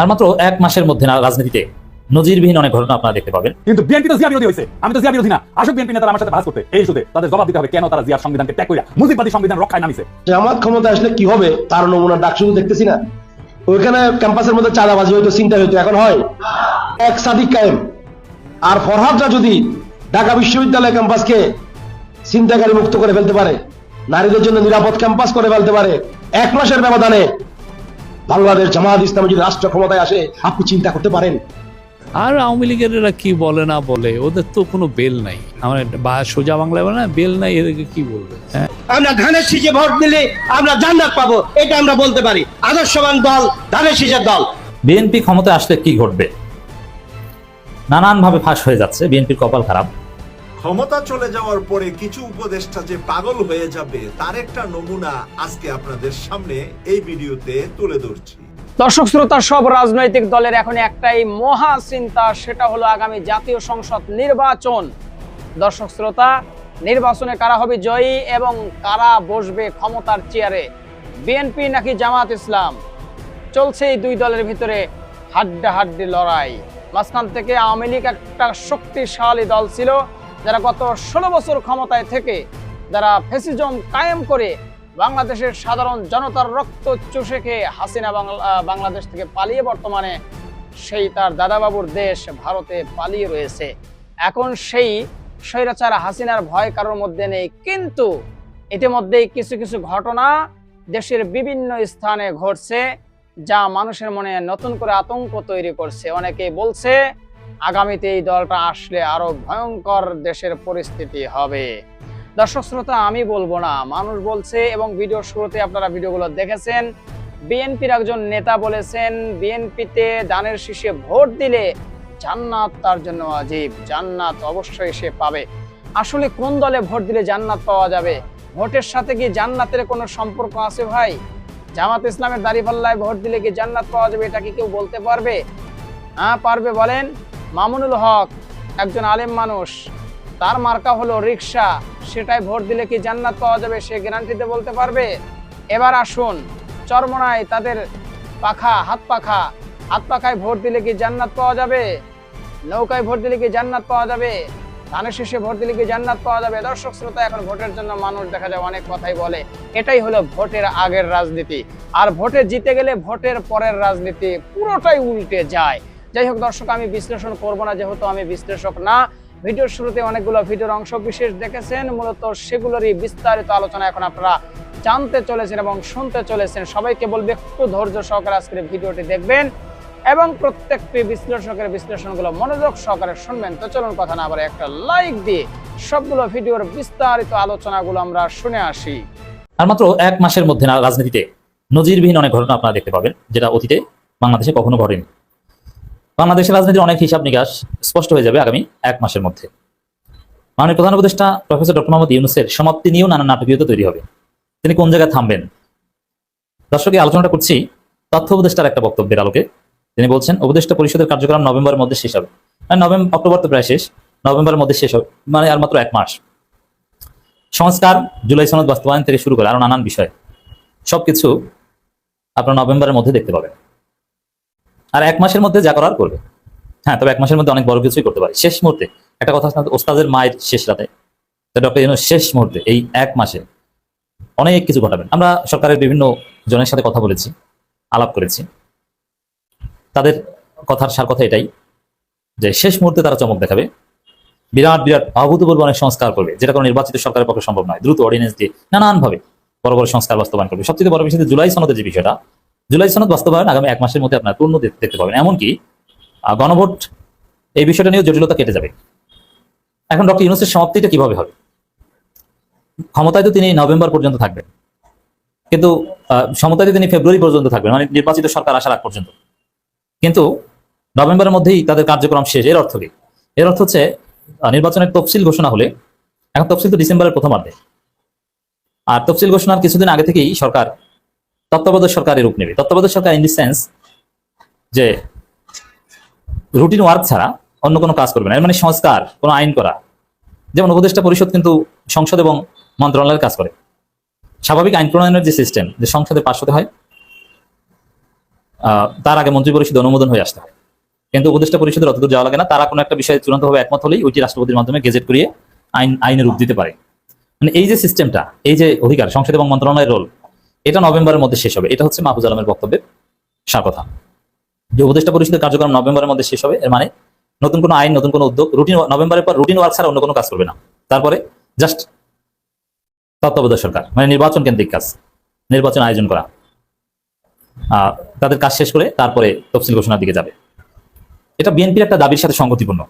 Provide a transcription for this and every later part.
আর মাত্র এক মাসের মধ্যে না রাজনীতিতে নজিরবিহীন অনেক ঘটনা আপনারা দেখতে পাবেন। কিন্তু বিএনপি তো জিয়া বিরোধী হয়েছে। আমি তো জিয়া বিরোধী না। আসল বিএনপি নেতারা আমার সাথে ভাস করতে। এই ইস্যুতে তাদের জবাব দিতে হবে কেন তারা জিয়ার সংবিধানকে ত্যাগ করে মুজিববাদী সংবিধান রক্ষায় নামিছে। জামাত ক্ষমতা আসলে কি হবে? তার নমুনা ডাক শুধু দেখতেছি না। ওইখানে ক্যাম্পাসের মধ্যে চাঁদাবাজি হইতো চিন্তা হইতো। এখন হয় এক সাদিক কায়েম। আর ফরহাদরা যদি ঢাকা বিশ্ববিদ্যালয় ক্যাম্পাসকে চিন্তাকারী মুক্ত করে ফেলতে পারে নারীদের জন্য নিরাপদ ক্যাম্পাস করে ফেলতে পারে এক মাসের ব্যবধানে বাংলাদেশ জামাত ইসলাম যদি রাষ্ট্র ক্ষমতায় আসে আপনি চিন্তা করতে পারেন। আর আওয়ামী লীগের এরা কি বলে না বলে ওদের তো কোনো বেল নাই। আমার বা সোজা বাংলায় বলে না বেল নাই এদেরকে কি বলবে? হ্যাঁ? আমরা ধানের শীষে ভোট দিলে আমরা জান্নাত পাবো এটা আমরা বলতে পারি। আদর্শবান দল ধানের শীষের দল। বিএনপি ক্ষমতায় আসলে কি ঘটবে? নানানভাবে ফাঁস হয়ে যাচ্ছে বিএনপির কপাল খারাপ। ক্ষমতা চলে যাওয়ার পরে কিছু উপদেষ্টা যে পাগল হয়ে যাবে, তার একটা নমুনা আজকে আপনাদের সামনে এই ভিডিওতে তুলে ধরছি। দর্শক শ্রোতা, সব রাজনৈতিক দলের এখন একটাই মহা চিন্তা, সেটা হলো আগামী জাতীয় সংসদ নির্বাচন। দর্শক শ্রোতা, নির্বাচনে কারা হবে জয়ী এবং কারা বসবে ক্ষমতার চেয়ারে? বিএনপি নাকি জামাত ইসলাম? চলছে এই দুই দলের ভিতরে হাড্ডাহাড্ডি লড়াই। মাঝখান থেকে আওয়ামী লীগ একটা শক্তিশালী দল ছিল যারা গত ষোলো বছর ক্ষমতায় থেকে যারা ফেসিজম কায়েম করে বাংলাদেশের সাধারণ জনতার রক্ত চুষে খেয়ে হাসিনা বাংলা- বাংলাদেশ থেকে পালিয়ে বর্তমানে সেই তার দাদাবাবুর দেশ ভারতে পালিয়ে রয়েছে। এখন সেই স্বৈরাচার হাসিনার ভয় কারোর মধ্যে নেই। কিন্তু ইতিমধ্যেই কিছু কিছু ঘটনা দেশের বিভিন্ন স্থানে ঘটছে, যা মানুষের মনে নতুন করে আতঙ্ক তৈরি করছে। অনেকে বলছে আগামীতে এই দলটা আসলে আরও ভয়ঙ্কর দেশের পরিস্থিতি হবে। দর্শক শ্রোতা, আমি বলব না, মানুষ বলছে এবং ভিডিও শুরুতে আপনারা ভিডিওগুলো দেখেছেন। বিএনপির একজন নেতা বলেছেন, বিএনপিতে দানের শীষে ভোট দিলে জান্নাত তার জন্য আজীব, জান্নাত অবশ্যই সে পাবে। আসলে কোন দলে ভোট দিলে জান্নাত পাওয়া যাবে? ভোটের সাথে কি জান্নাতের কোনো সম্পর্ক আছে ভাই? জামাত ইসলামের দাঁড়িপাল্লায় ভোট দিলে কি জান্নাত পাওয়া যাবে এটা কি কেউ বলতে পারবে? হ্যাঁ পারবে বলেন মামুনুল হক একজন আলেম মানুষ। তার মার্কা হলো রিক্সা সেটাই ভোট দিলে কি জান্নাত পাওয়া যাবে সে গ্যারান্টিতে বলতে পারবে? এবার আসুন, চরমনায় তাদের পাখা, হাত পাখা। হাত পাখায় ভোট দিলে কি জান্নাত পাওয়া যাবে? নৌকায় ভোট দিলে কি জান্নাত পাওয়া যাবে? ধানের শীষে ভোট দিলে কি জান্নাত পাওয়া যাবে? দর্শক, শ্রোতা, এখন ভোটের জন্য মানুষ দেখা যায় অনেক কথাই বলে। এটাই হলো ভোটের আগের রাজনীতি। আর ভোটে জিতে গেলে ভোটের পরের রাজনীতি পুরোটাই উল্টে যায়। যাই হোক দর্শক, আমি বিশ্লেষণ করব না, যেহেতু আমি বিশ্লেষক না। ভিডিওর শুরুতে অনেকগুলো ভিডিওর অংশ বিশেষ দেখেছেন, মূলত সেগুলোরই বিস্তারিত আলোচনা এখন আপনারা জানতে চলেছেন এবং শুনতে চলেছেন। সবাইকে বলবে, একটু ধৈর্য সহকারে আজকের ভিডিওটি দেখবেন এবং প্রত্যেকটি বিশ্লেষকের বিশ্লেষণগুলো মনোযোগ সহকারে শুনবেন। তো চলুন, কথা না আবার একটা লাইক দিয়ে সবগুলো ভিডিওর বিস্তারিত আলোচনাগুলো আমরা শুনে আসি। আর মাত্র এক মাসের মধ্যে রাজনীতিতে নজিরবিহীন অনেক ঘটনা আপনারা দেখতে পাবেন, যেটা অতীতে বাংলাদেশে কখনো ঘটেনি। বাংলাদেশের রাজনীতির অনেক হিসাব নিকাশ স্পষ্ট হয়ে যাবে আগামী এক মাসের মধ্যে। মাননীয় প্রধান উপদেষ্টা প্রফেসর ডক্টর মোহাম্মদ ইউনুসের সমাপ্তি নিয়েও নানা নাটকীয়তা তৈরি হবে। তিনি কোন জায়গায় থামবেন? দর্শক আলোচনাটা করছি তথ্য উপদেষ্টার একটা বক্তব্যের আলোকে। তিনি বলছেন, উপদেষ্টা পরিষদের কার্যক্রম নভেম্বরের মধ্যে শেষ হবে। নভেম্বর অক্টোবর তো প্রায় শেষ। নভেম্বরের মধ্যে শেষ হবে। মানে আর মাত্র এক মাস। সংস্কার জুলাই সনদ বাস্তবায়ন থেকে শুরু করে আরও নানান বিষয়। সবকিছু আপনার নভেম্বরের মধ্যে দেখতে পাবেন। আর এক মাসের মধ্যে যা করার করবে। হ্যাঁ তবে এক মাসের মধ্যে অনেক বড় কিছুই করতে পারে। শেষ মুহূর্তে একটা কথা ওস্তাদের মায়ের শেষ রাতে ডক্টর ইউনুস শেষ মুহূর্তে এই এক মাসে অনেক কিছু ঘটাবেন। আমরা সরকারের বিভিন্ন জনের সাথে কথা বলেছি, আলাপ করেছি। তাদের কথার সার কথা এটাই যে শেষ মুহূর্তে তারা চমক দেখাবে। বিরাট বিরাট অভূতপূর্ব অনেক সংস্কার করবে, যেটা কোনো নির্বাচিত সরকারের পক্ষে সম্ভব নয়। দ্রুত অর্ডিনেন্স দিয়ে নানানভাবে বড় বড় সংস্কার বাস্তবায়ন করবে। সবচেয়ে বড় বিষয় জুলাই সনদের যে বিষয়টা জুলাই সনদ বাস্তবায়ন আগামী এক মাসের মধ্যে আপনার পূর্ণ দেখতে পাবেন। এমনকি গণভোট, এই বিষয়টা নিয়েও জটিলতা কেটে যাবে। এখন ডক্টর ইউনুসের সমাপ্তিটা কীভাবে হবে? ক্ষমতায় তো তিনি নভেম্বর পর্যন্ত থাকবেন। কিন্তু ক্ষমতায় তিনি ফেব্রুয়ারি পর্যন্ত থাকবেন মানে নির্বাচিত সরকার আসার আগ পর্যন্ত। কিন্তু, নভেম্বরের মধ্যেই তাদের কার্যক্রম শেষ। এর অর্থ কি? এর অর্থ হচ্ছে নির্বাচনের তফসিল ঘোষণা হলে, এখন তফসিল তো ডিসেম্বরের প্রথমার্ধে আর তফসিল ঘোষণার কিছুদিন আগে থেকেই সরকার তত্ত্বাবধায়ক সরকারের রূপ নেবে। তত্ত্বাবধায়ক সরকার ইন দি সেন্স যে রুটিন ওয়ার্ক ছাড়া অন্য কোনো কাজ করবে না। মানে সংস্কার, কোনো আইন করা। যেমন উপদেষ্টা পরিষদ কিন্তু সংসদ এবং মন্ত্রণালয়ের কাজ করে। স্বাভাবিক আইন প্রণয়নের যে সিস্টেম যে সংসদে পাশ হতে হয় তার আগে মন্ত্রী পরিষদ অনুমোদন হয়ে আসতে হয়। কিন্তু উপদেষ্টা পরিষদের অতদূর যাওয়া লাগে না। তারা কোনো একটা বিষয়ে চূড়ান্তভাবে একমত হলেই ওইটি রাষ্ট্রপতির মাধ্যমে গেজেট করিয়ে আইন, আইনের রূপ দিতে পারে। মানে এই যে সিস্টেমটা এই যে অধিকার, সংসদ এবং মন্ত্রণালয়ের রোল এটা নভেম্বরের মধ্যে শেষ হবে। এটা হচ্ছে মাহফুজ আলমের বক্তব্যের সার কথা। যে উপদেষ্টা পরিষদের কার্যক্রম নভেম্বরের মধ্যে শেষ হবে, এর মানে নতুন কোনো আইন, নতুন কোনো উদ্যোগ, রুটিন, নভেম্বরের পর রুটিন ওয়ার্ক ছাড়া অন্য কোনো কাজ করবে না। তারপরে জাস্ট তত্ত্বাবধায়ক সরকার মানে নির্বাচন কেন্দ্রিক কাজ, নির্বাচন আয়োজন করা। তাদের কাজ শেষ করে তারপরে তফসিল ঘোষণার দিকে যাবে। এটা বিএনপির একটা দাবির সাথে সংগতিপূর্ণ।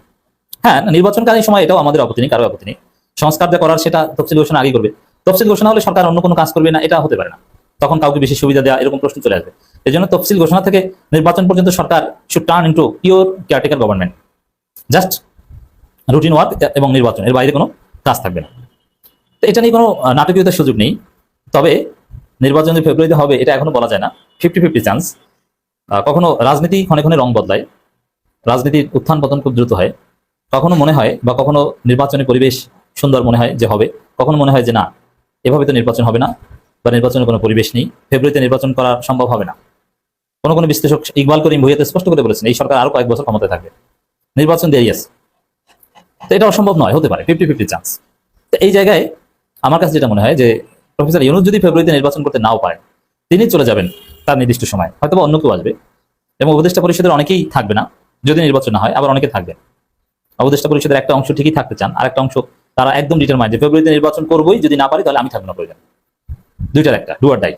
হ্যাঁ নির্বাচনকালীন সময় এটাও আমাদের আপত্তি নেই কারও আপত্তি নেই। সংস্কার যা করার সেটা তফসিল ঘোষণা আগে করবে। তফসিল ঘোষণা হলে সরকার অন্য কোনো কাজ করবে না, এটা হতে পারে না। তখন কাউকে বেশি সুবিধা দেওয়া এরকম প্রশ্ন চলে আসবে। এই জন্য তফসিল ঘোষণা থেকে নির্বাচন পর্যন্ত সরকার should turn into pure caretaker government just routine work এবং নির্বাচন, এর বাইরে কোনো কাজ থাকবে না। তো এটা নিয়ে কোনো নাটকীয়তার সুযোগ নেই। তবে নির্বাচন যে ফেব্রুয়ারিতে হবে, এটা এখনও বলা যায় না। ফিফটি ফিফটি চান্স কখনো রাজনীতি ক্ষণে ক্ষণে রং বদলায়। রাজনীতির উত্থান পতন খুব দ্রুত হয়। কখনো মনে হয় বা কখনো নির্বাচনী পরিবেশ সুন্দর মনে হয় যে হবে। কখনো মনে হয় যে না, এভাবে তো নির্বাচন হবে না। বা নির্বাচনের কোনো পরিবেশ নেই ফেব্রুয়ারিতে নির্বাচন করা সম্ভব হবে না। কোনো কোনো বিশ্লেষক ইকবাল করিম ভুইয়াতে স্পষ্ট করে বলেছেন, এই সরকার আরও কয়েক বছর ক্ষমতায় থাকবে। নির্বাচন দেরি আছে তো এটা অসম্ভব নয়, হতে পারে ফিফটি ফিফটি চান্স তো এই জায়গায় আমার কাছে যেটা মনে হয় যে, প্রফেসর ইউনুস যদি ফেব্রুয়ারিতে নির্বাচন করতে নাও পারেন, তিনি চলে যাবেন তার নির্দিষ্ট সময়। হয়তো অন্য কেউ আসবে, এবং উপদেষ্টা পরিষদের অনেকেই থাকবে না, যদি নির্বাচন না হয়, আবার অনেকে থাকবে। উপদেষ্টা পরিষদের একটা অংশ ঠিকই থাকতে চান আর একটা অংশ তারা একদম ডিটারমাইন্ড যে ফেব্রুয়ারিতে নির্বাচন করবোই, যদি না পারি তাহলে আমি থাকব না প্রয়োজন দুইটার একটা ডুয়ার ডাই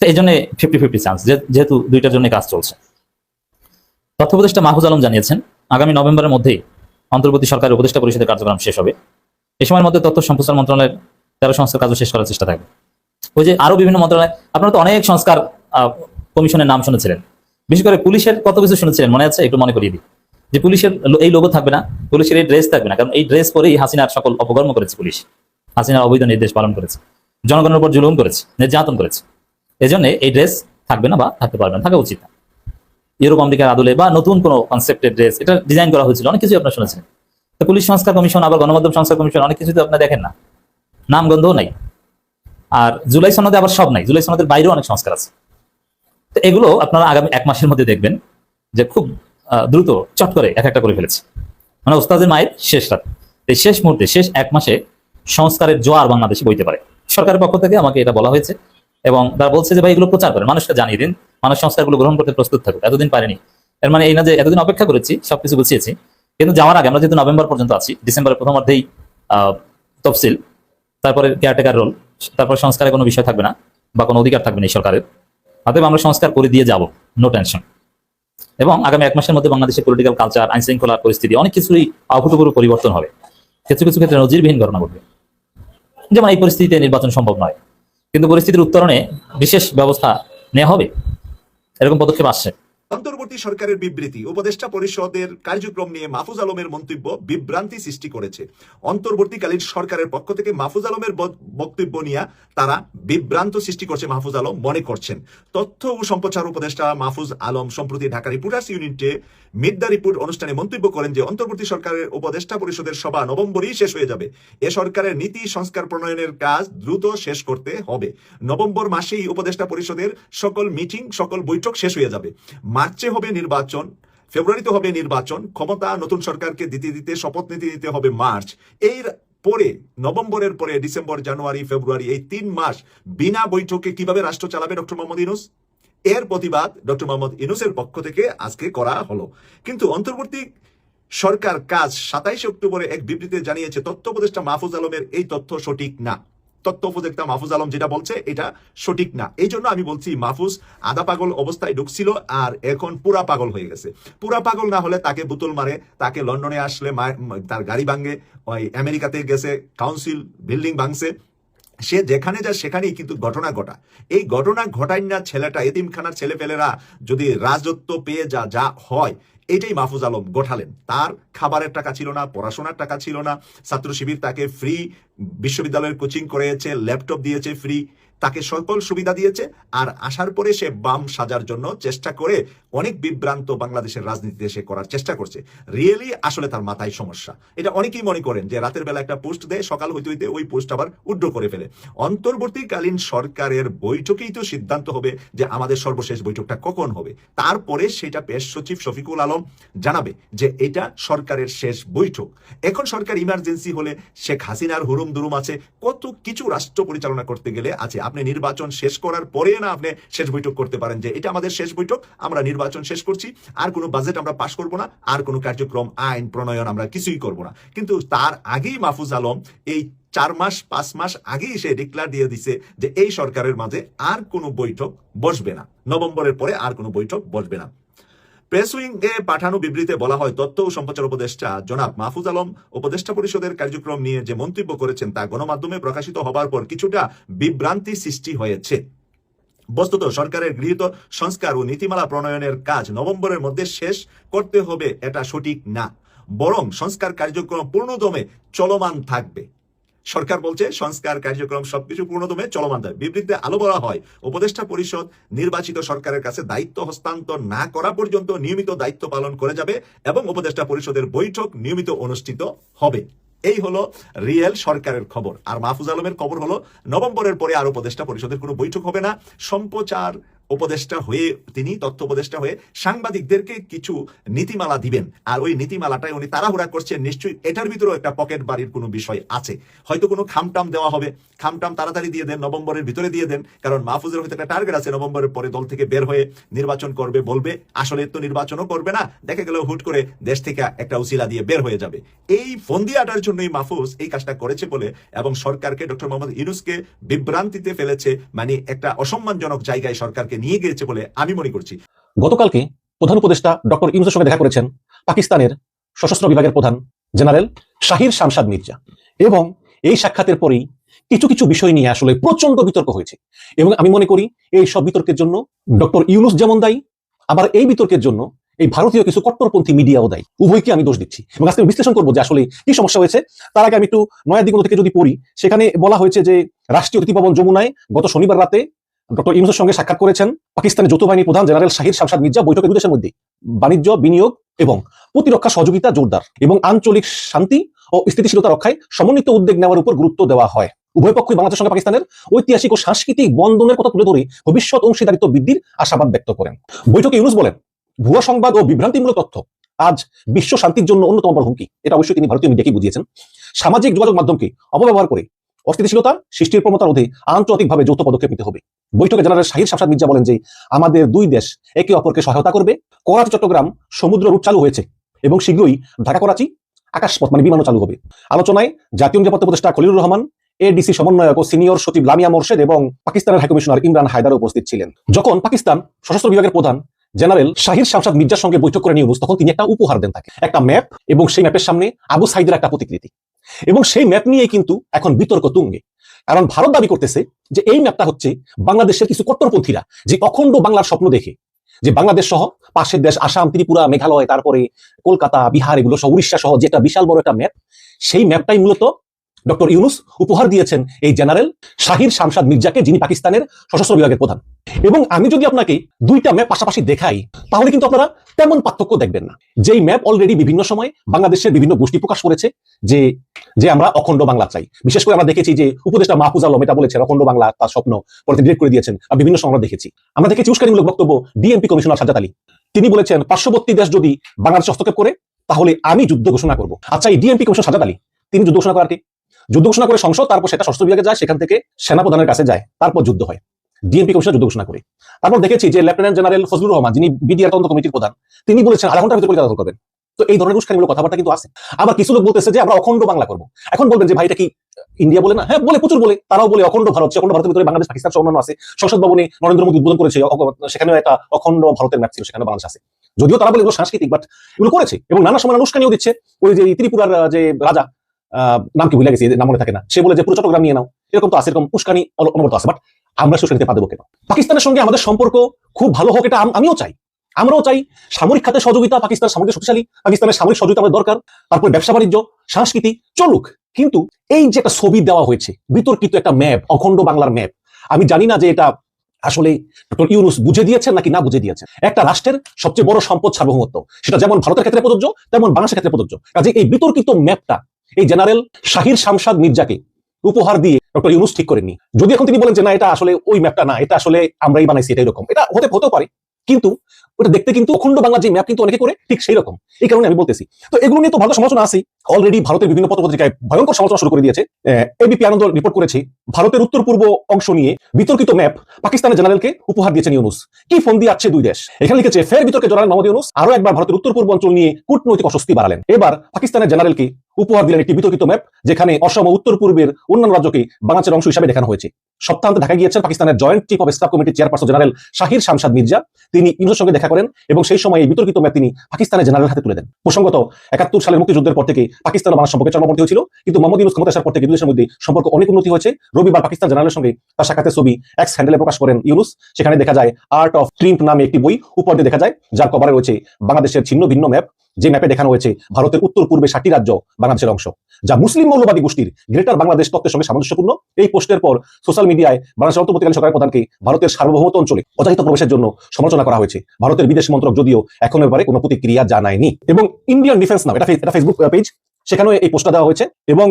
তো এই জন্য ফিফটি ফিফটি চান্স যেহেতু দুইটার জন্য কাজ চলছে। তথ্য উপদেষ্টা মাহফুজ আলম জানিয়েছেন, আগামী নভেম্বরের মধ্যেই অন্তর্বর্তী সরকারের উপদেষ্টা পরিষদের কার্যক্রম শেষ হবে। এই সময়ের মধ্যে তথ্য সম্প্রচার মন্ত্রণালয়ের তেরো সংস্কার কাজও শেষ করার চেষ্টা থাকবে। ওই যে আরও বিভিন্ন মন্ত্রণালয়, আপনারা তো অনেক সংস্কার কমিশনের নাম শুনেছিলেন। বিশেষ করে পুলিশের কত কিছু শুনেছিলেন, মনে আছে? একটু মনে করিয়ে দিই। যে পুলিশের এই লোগো থাকবে না, পুলিশের এই ড্রেস থাকবে না, কারণ এই ড্রেস পরেই হাসিনার সকল অপকর্ম করেছে পুলিশ। হাসিনার অবৈধ নির্দেশ পালন করেছে। জনগণের উপর জুলুম করেছে, নির্যাতন করেছে। এজন্য এই ড্রেস থাকবে না বা থাকতে পারবে না, থাকা উচিত না। ইউরোপ, আমেরিকার আদলে বা নতুন কোনো কনসেপ্টের ড্রেস এটা ডিজাইন করা হয়েছিল, অনেক কিছু আপনার শুনেছেন। তো পুলিশ সংস্কার কমিশন, আবার গণমাধ্যম সংস্কার কমিশন, অনেক কিছু তো আপনারা দেখেন না। নাম গন্ধও নাই। আর জুলাই সনদে আবার সব নাই, জুলাই সনদের বাইরেও অনেক সংস্কার আছে। তো এগুলো আপনারা আগামী এক মাসের মধ্যে দেখবেন যে খুব দ্রুত, চট করে এক একটা করে ফেলেছে। মানে ওস্তাদের মায়ের শেষ রাত। এই শেষ মুহূর্তে, শেষ এক মাসে সংস্কারের জোয়ার বাংলাদেশে বইতে পারে। সরকারের পক্ষ থেকে আমাকে এটা বলা হয়েছে এবং তারা বলছে যে, ভাই, এগুলো প্রচার করেন মানুষকে জানিয়ে দিন। মানুষ সংস্কারগুলো গ্রহণ করতে প্রস্তুত থাকুক। এতদিন পারেনি। এর মানে এই না যে এতদিন অপেক্ষা করেছি, সবকিছু গুছিয়েছি। কিন্তু যাওয়ার আগে আমরা যেহেতু নভেম্বর পর্যন্ত আছি, ডিসেম্বরের প্রথমার্ধেই তফসিল, তারপরে কেয়ারটেকার রোল তারপর সংস্কারে কোনো বিষয় থাকবে না বা কোনো অধিকার থাকবে না এই সরকারের। অতএব আমরা সংস্কার করে দিয়ে যাব নো টেনশন এবং আগামী এক মাসের মধ্যে বাংলাদেশের পলিটিক্যাল কালচার আইন শৃঙ্খলার পরিস্থিতি, অনেক কিছুই অভূতপূর্ব পরিবর্তন হবে। কিছু কিছু ক্ষেত্রে নজিরবিহীন ঘটনা ঘটবে। যেমন এই পরিস্থিতিতে নির্বাচন সম্ভব নয়। কিন্তু পরিস্থিতির উত্তরণে বিশেষ ব্যবস্থা নেওয়া হবে। এরকম পদক্ষেপ আসছে। অন্তর্বর্তী সরকারের বিবৃতি, উপদেষ্টা পরিষদের কার্যক্রম নিয়ে মাহফুজ আলমের মন্তব্য বিভ্রান্তি সৃষ্টি করেছে। অন্তর্বর্তীকালীন সরকারের পক্ষ থেকে মাহফুজ আলমের বক্তব্য নিয়ে তারা বিভ্রান্ত সৃষ্টি করছে মাহফুজ আলম মনে করছেন। তথ্য ও সম্প্রচার উপদেষ্টা মাহফুজ আলম সম্প্রতি ঢাকা রিপোর্টার্স ইউনিটে মিড রিপোর্ট অনুষ্ঠানে মন্তব্য করেন যে, অন্তর্বর্তী সরকারের উপদেষ্টা পরিষদের সভা নভেম্বরেই শেষ হয়ে যাবে। এ সরকারের নীতি সংস্কার প্রণয়নের কাজ দ্রুত শেষ করতে হবে। নভেম্বর মাসেই উপদেষ্টা পরিষদের সকল মিটিং, সকল বৈঠক শেষ হয়ে যাবে। মার্চে হবে নির্বাচন, ফেব্রুয়ারিতে হবে নির্বাচন, ক্ষমতা নতুন সরকারকে দিতে দিতে, শপথ নিতে দিতে হবে মার্চ। এর পরে, নভেম্বরের পরে, ডিসেম্বর, জানুয়ারি, ফেব্রুয়ারি, এই তিন মাস বিনা বৈঠকে কীভাবে রাষ্ট্র চালাবে ডক্টর মোহাম্মদ ইউনুস? এর প্রতিবাদ ডক্টর মোহাম্মদ ইউনুসের পক্ষ থেকে আজকে করা হলো। কিন্তু অন্তর্বর্তী সরকার কাজ সাতাইশে অক্টোবরে এক বিবৃতিতে জানিয়েছে, তথ্য উপদেষ্টা মাহফুজ আলমের এই তথ্য সঠিক না। তথ্য উপদেষ্টা মাহফুজ আলম যেটা বলছে, এটা সঠিক না। এই জন্য আমি বলছি, মাহফুজ আধা পাগল অবস্থায় ঢুকছিল আর এখন পুরা পাগল হয়ে গেছে। পুরা পাগল না হলে তাকে বোতল মারে, তাকে লন্ডনে আসলে তার গাড়ি ভাঙে, ওই আমেরিকাতে গেছে, কাউন্সিল, বিল্ডিং ভাঙছে। সে যেখানে যায় সেখানেই কিন্তু ঘটনা ঘটা এই ঘটনা ঘটাই না ছেলেটা, এতিমখানার ছেলেপেলেরা যদি রাজত্ব পেয়ে যা যা হয় এটাই মাহফুজ আলম গোঠালেন। তার খাবারের টাকা ছিল না, পড়াশোনার টাকা ছিল না। ছাত্র শিবির তাকে ফ্রি বিশ্ববিদ্যালয়ের কোচিং করেছে ল্যাপটপ দিয়েছে ফ্রি তাকে সকল সুবিধা দিয়েছে আর আসার পরে সে বাম সাজার জন্য চেষ্টা করে অনেক বিভ্রান্ত বাংলাদেশের রাজনীতিতে সে করার চেষ্টা করছে। রিয়েলি আসলে তার মাথায় সমস্যা। এটা অনেকেই মনে করেন যে রাতের বেলা একটা পোস্ট দেয়, সকাল হইতে হইতে ওই পোস্ট আবার উড্র করে ফেলে। অন্তর্বর্তীকালীন সরকারের বৈঠকেই তো সিদ্ধান্ত হবে যে আমাদের সর্বশেষ বৈঠকটা কখন হবে। তারপরে সেটা পেশ সচিব শফিকুল আলম জানাবে যে এটা সরকারের শেষ বৈঠক। এখন সরকার ইমার্জেন্সি হলে শেখ হাসিনার হুরুম দুরুম আছে। কত কিছু রাষ্ট্র পরিচালনা করতে গেলে আছে। আপনি নির্বাচন শেষ করার পরে না আপনি শেষ বৈঠক করতে পারেন যে এটা আমাদের শেষ বৈঠক, আমরা নির্বাচন শেষ করছি, আর কোনো বাজেট আমরা পাশ করব না, আর কোনো কার্যক্রম, আইন, প্রণয়ন আমরা কিছুই করব না। কিন্তু তার আগেই মাহফুজ আলম এই চার মাস, পাঁচ মাস আগেই সে ডিক্লার দিয়ে দিছে যে এই সরকারের মাঝে আর কোনো বৈঠক বসবে না। নভেম্বরের পরে আর কোনো বৈঠক বসবে না। প্রেস উইংয়ে পাঠানো বিবৃতিতে বলা হয়, তথ্য ও সম্প্রচার উপদেষ্টা জনাব মাহফুজ আলম উপদেষ্টা পরিষদের কার্যক্রম নিয়ে যে মন্তব্য করেছেন তা গণমাধ্যমে প্রকাশিত হবার পর কিছুটা বিভ্রান্তি সৃষ্টি হয়েছে। বস্তুত, সরকারের গৃহীত সংস্কার ও নীতিমালা প্রণয়নের কাজ নভেম্বরের মধ্যে শেষ করতে হবে এটা সঠিক না। বরং সংস্কার কার্যক্রম পূর্ণদমে চলমান থাকবে। সরকার বলছে, সংস্কার কার্যক্রম সবকিছু পূর্ণদমে চলমান থাকবে। বিবৃতিতে আলো বলা হয়, উপদেষ্টা পরিষদ নির্বাচিত সরকারের কাছে দায়িত্ব হস্তান্তর না করা পর্যন্ত নিয়মিত দায়িত্ব পালন করে যাবে এবং উপদেষ্টা পরিষদের বৈঠক নিয়মিত অনুষ্ঠিত হবে। এই হলো রিয়েল সরকারের খবর। আর মাহফুজ আলমের খবর হলো, নভেম্বরের পরে আর উপদেষ্টা পরিষদের কোনো বৈঠক হবে না। সম্প্রচার উপদেষ্টা হয়ে, তিনি তথ্য উপদেষ্টা হয়ে সাংবাদিকদেরকে কিছু নীতিমালা দিবেন। আর ওই নীতিমালাটাই উনি তাড়াহুড়া করছেন, নিশ্চয়ই এটার ভিতরেও একটা পকেট বাড়ির কোনো বিষয় আছে। হয়তো কোনো খামটাম দেওয়া হবে। খামটাম তাড়াতাড়ি দিয়ে দেন, নভেম্বরের ভিতরে দিয়ে দেন। কারণ মাহফুজের হয়তো একটা টার্গেট আছে, নভেম্বরের পরে দল থেকে বের হয়ে নির্বাচন করবে, বলবে, আসলে তো নির্বাচনও করবে না। দেখা গেল হুট করে দেশ থেকে একটা উসিলা দিয়ে বের হয়ে যাবে। এই ফন্দিয়াটার জন্যই মাহফুজ এই কাজটা করেছে বলে এবং সরকারকে, ডক্টর মোহাম্মদ ইউনুসকে বিভ্রান্তিতে ফেলেছে। মানে একটা অসম্মানজনক জায়গায় সরকারকে নিয়ে গিয়েছে বলে আমি মনে করছি। গতকালকে প্রধান উপদেষ্টা ডক্টর ইউনুসের সঙ্গে দেখা করেছেন পাকিস্তানের সশস্ত্র বিভাগের প্রধান জেনারেল শাহির শামসাদ মির্জা। এবং এই সাক্ষাতের পরেই কিছু কিছু বিষয় নিয়ে আসলে প্রচণ্ড বিতর্ক হয়েছে। এবং আমি মনে করি এই সব বিতর্কের জন্য ডক্টর ইউনুস যেমন দায়ী, আবার এই বিতর্কের জন্য এই ভারতীয় কিছু কট্টরপন্থী মিডিয়াও দায়ী। উভয়কে আমি দোষ দিচ্ছি। এবং আজকে বিশ্লেষণ করব যে আসলে কি সমস্যা হয়েছে। তার আগে আমি একটু নয়া দিগন্ত থেকে যদি পড়ি, সেখানে বলা হয়েছে যে রাষ্ট্রীয় অতিথি ভবন যমুনায় গত শনিবার রাতে ডক্টর ইউনুসের সঙ্গে সাক্ষাৎ করেছেন পাকিস্তানের যৌথ বাহিনী প্রধান জেনারেল শাহির শামসাদ মির্জা বৈঠকে দুই দেশের মধ্যে, বাণিজ্য, বিনিয়োগ এবং প্রতিরক্ষা সহযোগিতা জোরদার এবং আঞ্চলিক শান্তি ও স্থিতিশীলতা রক্ষায় সমন্বিত উদ্যোগ নেওয়ার উপর গুরুত্ব দেওয়া হয়। উভয় পক্ষই বাংলাদেশের সঙ্গে পাকিস্তানের ঐতিহাসিক ও সাংস্কৃতিক বন্ধনের কথা তুলে ধরে ভবিষ্যৎ অংশীদারিত্ব বৃদ্ধির আশাবাদ ব্যক্ত করেন। বৈঠকে ইউনুস বলেন, ভুয়া সংবাদ ও বিভ্রান্তিমূলক তথ্য, আজ বিশ্ব শান্তির জন্য অন্যতম বড় হুমকি। এটা অবশ্যই তিনি ভারতীয় মিডিয়াকে বুঝিয়েছেন। সামাজিক যোগাযোগ মাধ্যমকে অপব্যবহার করে অস্থিতিশীলতা সৃষ্টির প্রবণতা রোধে আন্তর্জাতিকভাবে যৌথ পদক্ষেপ নিতে হবে। বৈঠকে জেনারেল শাহির শামসাদ মির্জা বলেন যে, আমাদের দুই দেশ একে অপরকে সহায়তা করবে। করাচি, চট্টগ্রাম সমুদ্র রুট চালু হয়েছে এবং শীঘ্রই ঢাকা, করাচি আকাশপথ মানে বিমানও চালু হবে। আলোচনায় জাতীয় নিরাপত্তা উপদেষ্টা খলিলুর রহমান, এডিসি সমন্বয়ক ও সিনিয়র সচিব লামিয়া মোর্শেদ এবং পাকিস্তানের হাইকমিশনার ইমরান হায়দার উপস্থিত ছিলেন। যখন পাকিস্তান সশস্ত্র বিভাগের প্রধান জেনারেল শাহির শামসাদ মির্জার সঙ্গে বৈঠক করে নিউজ, তখন তিনি একটা উপহার দেন তাকে। একটা ম্যাপ এবং সেই ম্যাপের সামনে আবু সাইদের একটা প্রতিকৃতি। এবং সেই ম্যাপ নিয়ে কিন্তু এখন বিতর্ক তুঙ্গে। কারণ ভারত দাবি করতেছে যে এই ম্যাপটা হচ্ছে বাংলাদেশের কিছু কট্টরপন্থীরা যে অখণ্ড বাংলার স্বপ্ন দেখে। যে বাংলাদেশ সহ পাশের দেশ আসাম, ত্রিপুরা, মেঘালয়, তারপরে কলকাতা, বিহার, এগুলো সহ, উড়িষ্যা সহ যেটা বিশাল বড় একটা ম্যাপ সেই ম্যাপটাই মূলত ডক্টর ইউনুস উপহার দিয়েছেন এই জেনারেল শাহির শামসাদ মির্জাকে, যিনি পাকিস্তানের সশস্ত্র বিভাগের প্রধান। এবং আমি যদি আপনাকে দুইটা ম্যাপ পাশাপাশি দেখাই, তাহলে কিন্তু আপনারা তেমন পার্থক্য দেখবেন না। যেই ম্যাপ অলরেডি বিভিন্ন সময় বাংলাদেশের বিভিন্ন গোষ্ঠী প্রকাশ করেছে, যে যে আমরা অখণ্ড বাংলা চাই। বিশেষ করে আমরা দেখেছি যে উপদেষ্টা মাহফুজ আলম এটা বলেছেন, অখণ্ড বাংলা তার স্বপ্ন পরে ডিলেট করে দিয়েছেন আর বিভিন্ন সময় আমরা দেখেছি। আমরা দেখেছি উস্কানিমূলক বক্তব্য ডিএমপি কমিশনার সাজাদ আলী। তিনি বলেছেন, পার্শ্ববর্তী দেশ যদি বাংলাদেশ হস্তক্ষেপ করে, তাহলে আমি যুদ্ধ ঘোষণা করব। আচ্ছা এই ডিএমপি কমিশন সাজাদ আলী, তিনি যুদ্ধ ঘোষণা করার যুদ্ধ ঘোষণা করে সংসদ, তারপর সেটা সশস্ত্র বিভাগে যায়, সেখান থেকে সেনাপ্রধানের কাছে যায়, তারপর যুদ্ধ হয়। ডিএমপি কমিশন যুদ্ধ ঘোষণা করে। তারপর দেখেছি যে লেফটেন্যান্ট জেনারেল ফজলুর রহমান, যিনি বিডিআর তদন্ত কমিটির প্রধান, তিনি বলেছেন, আধা ঘণ্টার ভিতরে পরিচালনা করবেন। তো এই ধরনের উস্কানিমূলক কথাবার্তা কিন্তু আছে। আবার কিছু লোক বলতেছে যে, আমরা অখণ্ড বাংলা করব। এখন বলবেন যে, ভাই, এটা কি ইন্ডিয়া বলে না? হ্যাঁ বলে, প্রচুর বলে। তারাও বলে, অখণ্ড ভারত অখণ্ড ভারতের ভিতরে বাংলাদেশ, পাকিস্তান অন্যান্য আছে। সংসদ ভবনে নরেন্দ্র মোদী উদ্বোধন করেছে সেখানেও একটা অখণ্ড ভারতের ম্যাপ ছিল, সেখানে বাংলাদেশ আছে। যদিও তারা বলে, এগুলো সাংস্কৃতিক বাট এগুলো করেছে এবং নানা সময় উস্কানিও দিচ্ছে। ওই যে ত্রিপুরার যে রাজা নাম কি ভুলে গেছি নাম মনে থাকে না। সে বলে যে, পুরো চট্টগ্রাম নিয়ে নাও। এরকম তো আছে এরকম উস্কানি অনবরত আছে। বাট আমরা সে উস্কানিতে পা দেবো কেন? পাকিস্তানের সঙ্গে আমাদের সম্পর্ক খুব ভালো হোক, এটা আমিও চাই। আমরাও চাই সামরিক খাতে সহযোগিতা, পাকিস্তান সামরিক শক্তিশালী, পাকিস্তানের সামরিক সহযোগিতা আমাদের দরকার, তারপর ব্যবসা বাণিজ্য, সংস্কৃতি, চলুক। কিন্তু এই যে একটা ছবি দেওয়া হয়েছে, বিতর্কিত একটা ম্যাপ, অখণ্ড বাংলার ম্যাপ, আমি জানি না যে এটা আসলে ডক্টর ইউনুস বুঝে দিয়েছেন নাকি না বুঝে দিয়েছেন। একটা রাষ্ট্রের সবচেয়ে বড় সম্পদ সার্বভৌমত্ব, সেটা যেমন ভারতের ক্ষেত্রে প্রযোজ্য, তেমন বাংলাদেশের ক্ষেত্রে প্রযোজ্য। কাজে এই বিতর্কিত ম্যাপটা এই জেনারেল শাহির শামসাদ মির্জাকে উপহার দিয়ে ডক্টর ইউনুস ঠিক করেননি। যদি এখন তিনি বলেন যে, না, এটা আসলে ওই ম্যাপটা না, এটা আসলে আমরাই বানাইছি এটা এরকম। এটা হতে হতেও পারে। কিন্তু ওটা দেখতে কিন্তু অখণ্ড বাংলা যে ম্যাপ কিন্তু অনেকে করে ঠিক সেই রকম এই কারণে আমি বলতেছি। তো এগুলো নিয়ে তো ভালো সমালোচনা আছে অলরেডি ভারতের বিভিন্ন পত্রপত্রিকায় ভয়ঙ্কর সমালোচনা শুরু করে দিয়েছে। এবিপি আনন্দ রিপোর্ট করেছে, ভারতের উত্তর পূর্ব অংশ নিয়ে বিতর্কিত ম্যাপ পাকিস্তানের জেনারেলকে উপহার দিয়েছেন ইউনুস কি ফোন দিয়ে আছে দুই দেশ? এখানে লিখেছে, ফের বিতর্কে জড়ান মোহাম্মদ ইউনুস। আরও একবার ভারতের উত্তর পূর্ব অঞ্চল নিয়ে কূটনৈতিক অস্বস্তি বাড়ালেন। এবার পাকিস্তানের জেনারেলকে উপহার দিলেন একটি বিতর্কিত ম্যাপ যেখানে অসম উত্তর পূর্বের অন্যান্য রাজ্যকে বাংলাদেশের অংশ হিসাবে দেখানো হয়েছে। সপ্তাহান্তে দেখা গিয়েছেন পাকিস্তানের জয়েন্ট চিফ অফ স্টাফ কমিটির চেয়ারপারসন জেনারেল শাহির শামসাদ মির্জা। তিনি ইউনুসের সঙ্গে দেখা করেন এবং সেই সময় এই বিতর্কিত ম্যাপ তিনি পাকিস্তানের জেনারেল হাতে তুলে দেন। প্রসঙ্গত, একাত্তর সালের মুক্তিযুদ্ধের পর থেকে পাকিস্তান ও সম্পর্কে চরমপন্থী হয়েছিল। কিন্তু মোহাম্মদ ইউনুস ক্ষমতা আসার পর থেকে দুই দেশের মধ্যে সম্পর্ক অনেক উন্নতি হয়েছে। রবিবার পাকিস্তান জেনারেলের সঙ্গে তার সাক্ষাতের ছবি এক্স হ্যান্ডেলে প্রকাশ করেন ইউনুস। সেখানে দেখা যায় আর্ট অফ ট্রিম্প নামে একটি বই উপর দিয়ে দেখা যায়, যার কভারে রয়েছে বাংলাদেশের ছিন্ন ভিন্ন ম্যাপ যে ম্যাপে দেখানো হয়েছে ভারতের উত্তর, পূর্বে ষাটটি রাজ্য বাংলাদেশের অংশ, যা মুসলিম মৌলবাদী গোষ্ঠীর গ্রেটার বাংলাদেশ তত্ত্বের সঙ্গে সামঞ্জস্যপূর্ণ। এই পোস্টের পর সোশ্যাল মিডিয়ায় বাংলাদেশ অন্তর্বর্তীকালীন সরকারের প্রধানকে ভারতের সার্বভৌমত্ব অঞ্চলে অজাহিত প্রবেশের জন্য সমালোচনা করা হয়েছে। ভারতের বিদেশ মন্ত্রক যদিও এখন ব্যাপারে কোনো প্রতিক্রিয়া জানায়নি। এবং ইন্ডিয়ান ডিফেন্স নাম এটা ফেসবুক পেজ সেখানেও এই পোস্টটা দেওয়া হয়েছে এবং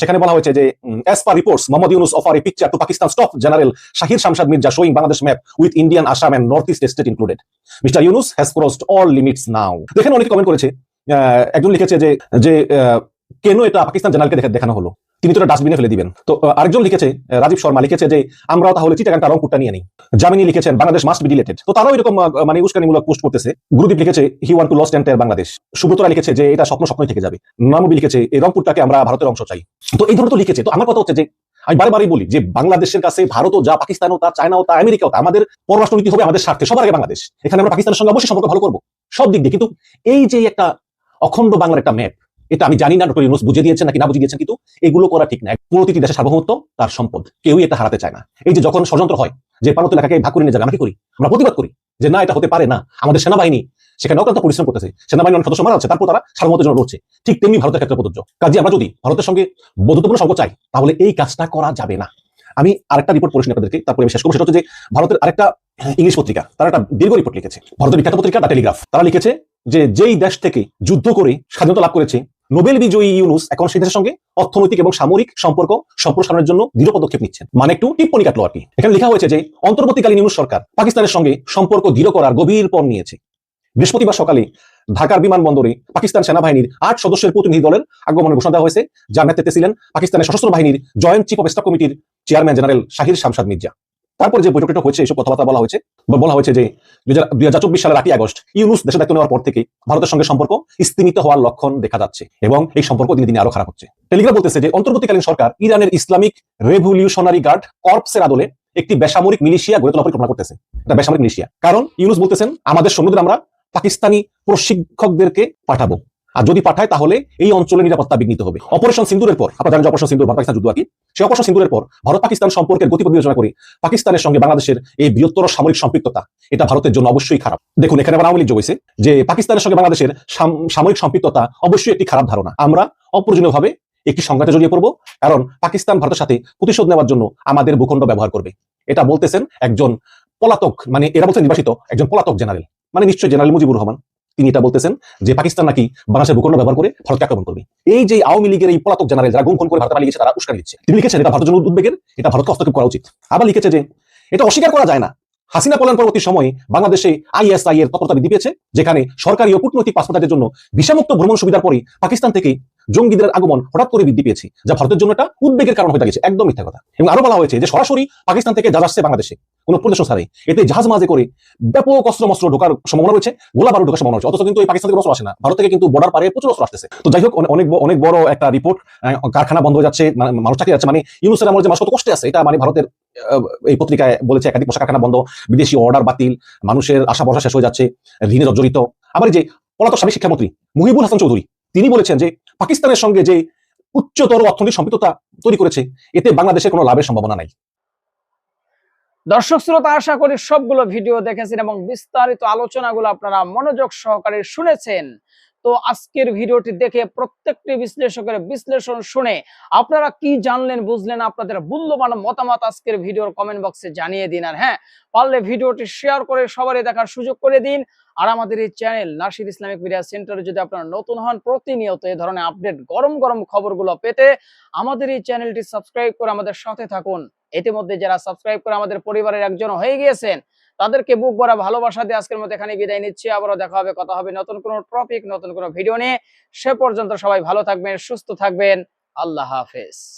সেখানে বলা হয়েছে যে as per reports Mohammad Yunus offer a picture to Pakistan stop general Shahir Shamshad Mirza showing Bangladesh map with Indian Assam and north east state included mister Yunus has crossed all limits now দেখেন, অনেকে comment করেছে একজন লিখেছে যে যে কেন এটা পাকিস্তান জেনারেলকে দেখানো হলো? তিনি তো ডাস্টবিনে ফেলে দিবেন। তো আরেকজন লিখেছে রাজীব শর্মা লিখেছে যে, আমরাও তাহলে চিটাগানটা রংপুরটা নিয়ে নিই। জামিনী লিখেছেন, বাংলাদেশ মাস্ট বি ডিলেটেড তো তারাও এরকম মানে উস্কানিমূলক পোস্ট করতেছে। গুরুদীপ লিখেছে he want to lost entire Bangladesh সুব্রতরা লিখেছে যে, এটা স্বপ্ন স্বপ্নই থেকে যাবে। নামবি লিখেছে, এই রংপুরটাকে আমরা ভারতের অংশ চাই। তো এই ধরনের তো লিখেছে। তো আমার কথা হচ্ছে যে, আমি বারে বারেই বলি যে, বাংলাদেশের কাছে ভারতও যা পাকিস্তানও তা চায়নাও তা, আমেরিকাও তা, আমাদের পররাষ্ট্রনীতি হবে আমাদের স্বার্থে। সবার আগে বাংলাদেশ। এখানে আমরা পাকিস্তানের সঙ্গে অবশ্যই সম্পর্ক ভালো করব। সব দিক দিয়ে। কিন্তু এই যে একটা অখণ্ড বাংলার একটা ম্যাপ এটা আমি জানি না, ডক্টর ইউনুস বুঝে দিয়েছেন নাকি না বুঝে দিয়েছেন, কিন্তু এগুলো করা ঠিক না প্রতিটি দেশের সার্বভৌমত্ব, তার সম্পদ। কেউই এটা হারাতে চায় না। এই যে যখন ষড়যন্ত্র হয়, যে পার্বত্য এলাকাকে ভাগ করে নিয়ে যাবে, আমরা কি করি? আমরা প্রতিবাদ করি যে না, এটা হতে পারে না। আমাদের সেনাবাহিনী সেখানে অত্যন্ত পরিশ্রম করতেছে। সেনাবাহিনী অনেক সদস্য মারা আছে তারপর তারা সার্বভৌমত্বের জন্য লড়ছে। ঠিক তেমনি ভারতের ক্ষেত্রে প্রযোজ্য। কাজে আমরা যদি ভারতের সঙ্গে বন্ধুত্বপূর্ণ সম্পর্ক চাই, তাহলে এই কাজটা করা যাবে না। আমি আরেকটা রিপোর্ট পড়েছি আপনাদেরকে, তারপরে আমি শেষ করব। সেটা হচ্ছে যে ভারতের আরেকটা ইংলিশ পত্রিকা, তারা একটা দীর্ঘ রিপোর্ট লিখেছে। ভারতের বিখ্যাত পত্রিকা দ্য টেলিগ্রাফ তারা লিখেছে যে যেই দেশ থেকে যুদ্ধ করে স্বাধীনতা লাভ করেছে নোবেল বিজয়ী ইউনুস এখন সেই দেশের সঙ্গে অর্থনৈতিক এবং সামরিক সম্পর্ক সম্প্রসারণের জন্য দৃঢ় পদক্ষেপ নিচ্ছেন। মানে একটু টিপ্পনি কাটলো আর কি। এখানে লেখা হয়েছে যে, অন্তর্বর্তীকালীন ইউনুস সরকার পাকিস্তানের সঙ্গে সম্পর্ক দৃঢ় করার গভীর পণ নিয়েছে। বৃহস্পতিবার সকালে ঢাকার বিমানবন্দরে পাকিস্তান সেনাবাহিনীর আট সদস্যের প্রতিনিধি দলের আগমনের ঘোষণা দেওয়া হয়েছে, যার নেতৃত্বে ছিলেন পাকিস্তানের সশস্ত্র বাহিনীর জয়েন্ট চিফ অফ স্টাফ কমিটির চেয়ারম্যান জেনারেল শাহির শামসাদ মির্জা। তারপর যে বৈঠকটা হয়েছে এইসব কথাবার্তা বলা হয়েছে। বলা হয়েছে যে দুই হাজার চব্বিশ সালের আটই আগস্ট ইউনুস দেশে দায়িত্ব নেওয়ার পর থেকে ভারতের সঙ্গে সম্পর্ক স্তীমিত হওয়ার লক্ষণ দেখা যাচ্ছে এবং এই সম্পর্ক দিনে দিনে আরও খারাপ হচ্ছে। টেলিগ্রাফ বলতেছে যে অন্তর্বর্তীকালীন সরকার ইরানের ইসলামিক রেভলিউশনারি গার্ড কর্পসের আদলে একটি বেসামরিক মিলিশিয়া গড়ে তোলা পরিকল্পনা করতেছে। এটা বেসামরিক মিলিশিয়া। কারণ ইউনুস বলতেছেন, আমাদের সৈন্যদের আমরা পাকিস্তানি প্রশিক্ষকদেরকে পাঠাবো। আর যদি পাঠায়, তাহলে এই অঞ্চলের নিরাপত্তা বিঘ্নিত হবে। অপারেশন সিন্দুরের পর, আপনারা জানেন অপারেশন সিন্দুর ভারত পাকিস্তান যুদ্ধ আর কি সেই অপারেশন সিন্দুরের পর, ভারত পাকিস্তান সম্পর্কের গতিপথ বিবেচনা করে পাকিস্তানের সঙ্গে বাংলাদেশের এই বৃহত্তর সামরিক সম্পৃক্ততা, এটা ভারতের জন্য অবশ্যই খারাপ। দেখুন, এখানে আবার আওয়ামী লীগ যে পাকিস্তানের সঙ্গে বাংলাদেশের সামরিক সম্পৃক্ততা অবশ্যই একটি খারাপ ধারণা। আমরা অপ্রয়োজনীয়ভাবে একটি সংঘাতে জড়িয়ে পড়ব, কারণ পাকিস্তান ভারতের সাথে প্রতিশোধ নেওয়ার জন্য আমাদের ভূখণ্ড ব্যবহার করবে। এটা বলতেছেন একজন পলাতক মানে এরা বলছেন নির্বাসিত একজন পলাতক জেনারেল মানে নিশ্চয়ই জেনারেল মুজিবুর রহমান। তিনি এটা বলতেছেন যে পাকিস্তান নাকি বাংলাদেশের ভূখণ্ড ব্যবহার করে ভারতকে আক্রমণ করবে। এই যে আওয়ামী লীগের এই পলাতক জেনারেল যারা গুম খুন করে ভারতে গেছে, তারা উস্কানি দিচ্ছে। তিনি লিখেছেন, এটা ভারতের জন্য উদ্বেগের, এটা ভারতকে হস্তক্ষেপ করা উচিত। আবার লিখেছে যে, এটা অস্বীকার করা যায় না। হাসিনা পলায়ন পরবর্তী সময়ে বাংলাদেশে আইএসআই এর তৎপরতা বৃদ্ধি পেয়েছে, যেখানে সরকারি ও কূটনৈতিক পাসপোর্টের জন্য বিষামুক্ত ভ্রমণ সুবিধার পরে পাকিস্তান থেকে জঙ্গিদের আগমন হঠাৎ করে বৃদ্ধি পেয়েছে, যা ভারতের জন্য একটা উদ্বেগের কারণ হয়ে দাঁড়িয়েছে। একদম মিথ্যা কথা। এবং আরও বলা হয়েছে যে সরাসরি পাকিস্তান থেকে জাহাজ আসছে বাংলাদেশে। কোনো প্রদেশ ছাড়াই। এতে জাহাজ মাঝে করে ব্যাপক অস্ত্র মস্ত্র ঢোকার সম্ভাবনা রয়েছে গোলা বারু ঢোকার সম্ভাবনা রয়েছে। অথচ কিন্তু এই পাকিস্তান থেকে অস্ত্র আসে না। ভারত থেকে কিন্তু বর্ডার পারে প্রচুর অস্ত্র আসতেছে। তো যাই হোক অনেক অনেক বড় একটা রিপোর্ট কারখানা বন্ধ হয়ে যাচ্ছে মানে মানুষ চাকরি যাচ্ছে মানে ইউনুসের আমলে যে মানুষ কত কষ্টে আছে, এটা মানে ভারতের এই পত্রিকায় বলেছে, একাধিক পোশাক কারখানা বন্ধ, বিদেশি অর্ডার বাতিল, মানুষের আশা ভরসা শেষ হয়ে যাচ্ছে ঋণে জর্জরিত আবার যে পলাতক স্বামী শিক্ষামন্ত্রী মুহিবুল হাসান চৌধুরী, তিনি বলেছেন যে পাকিস্তানের সঙ্গে যে উচ্চতর অর্থনৈতিক সম্পৃক্ততা তৈরি করেছে, এতে বাংলাদেশের কোনো লাভের সম্ভাবনা নাই। দর্শক শ্রোতা আশা করি সবগুলো ভিডিও দেখেছেন এবং বিস্তারিত আলোচনাগুলো আপনারা মনোযোগ সহকারে শুনেছেন। তো আজকের ভিডিওটি দেখে প্রত্যেকটি বিশ্লেষকের বিশ্লেষণ শুনে আপনারা কি জানলেন, বুঝলেন, আপনাদের মূল্যবান মতামত আজকের ভিডিওর কমেন্ট বক্সে জানিয়ে দিন। আর হ্যাঁ পারলে ভিডিওটি শেয়ার করে সবারই দেখার সুযোগ করে দিন। আর আমাদের এই চ্যানেল নাসির ইসলামিক মিডিয়া সেন্টারে যদি আপনারা নতুন হন, প্রতিনিয়ত এই ধরনের আপডেট গরম গরম খবরগুলো পেতে আমাদের এই চ্যানেলটি সাবস্ক্রাইব করে আমাদের সাথে থাকুন। ইতিমধ্যে যারা সাবস্ক্রাইব করে আমাদের পরিবারের একজন হয়ে গিয়েছেন তাদেরকে বুক ভরা ভালোবাসা দিয়ে আজকের মতো এখানে বিদায় নিচ্ছি। আবারও দেখা হবে, কথা হবে নতুন কোনো টপিক নতুন কোনো ভিডিও নিয়ে। সে পর্যন্ত সবাই ভালো থাকবেন, সুস্থ থাকবেন। আল্লাহ হাফেজ।